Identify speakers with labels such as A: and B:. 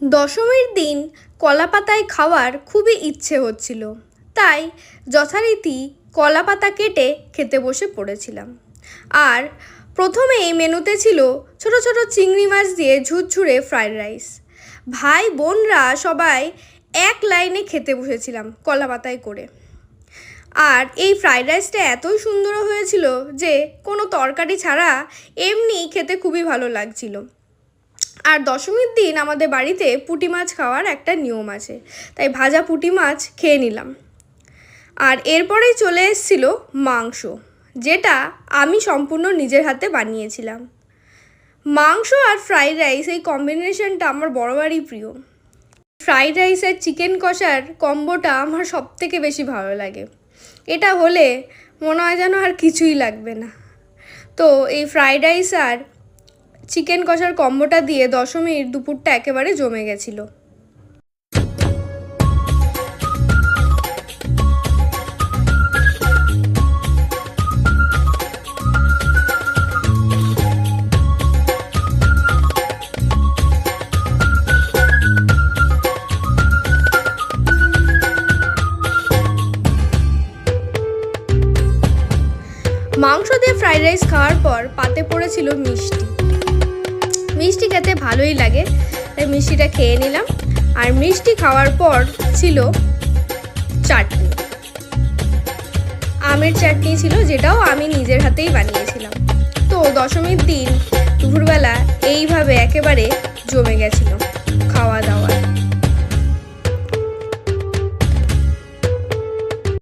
A: দশমীর দিন কলাপাতায় খাওয়ার খুবই ইচ্ছে হচ্ছিল। তাই যথারীতি কলাপাতা কেটে খেতে বসে পড়েছিলাম। আর প্রথমে এই মেনুতে ছিল ছোট ছোট চিংড়ি মাছ দিয়ে ঝুরঝুরে ফ্রাইড রাইস। ভাই বোনরা সবাই এক লাইনে খেতে বসেছিলাম কলাপাতায় করে। আর এই ফ্রাইড রাইসটা এতই সুন্দর হয়েছিল যে কোনো তরকারি ছাড়া এমনি খেতে খুবই ভালো লাগছিল। আর দশমীর দিন আমাদের বাড়িতে পুঁটি মাছ খাওয়ার একটা নিয়ম আছে। তাই ভাজা পুঁটি মাছ খেয়ে নিলাম। আর এরপরেই চলে এসেছিল মাংস, যেটা আমি সম্পূর্ণ নিজের হাতে বানিয়েছিলাম। মাংস আর ফ্রাইড রাইস এই কম্বিনেশনটা আমার বড়বারই প্রিয়। ফ্রাইড রাইস আর চিকেন কষার কম্বোটা আমার সব থেকে বেশি ভালো লাগে। এটা হলে মনে হয় যেন আর কিছুই লাগবে না। তো এই ফ্রাইড রাইস আর চিকেন কষার কম্বোটা দিয়ে দশমীর দুপুরটা একেবারে জমে গেছিল। মাংস দিয়ে ফ্রাইড রাইস খাওয়ার পর পাতে পড়েছিল মিষ্টি। মিষ্টি খেতে ভালোই লাগে। তাই মিষ্টিটা খেয়ে নিলাম। আর মিষ্টি খাওয়ার পর ছিল চাটনি। আমের চাটনি ছিল যেটাও আমি নিজের হাতেই বানিয়েছিলাম। তো দশমীর দিন দুপুরবেলা এইভাবে একেবারে জমে গেছিল।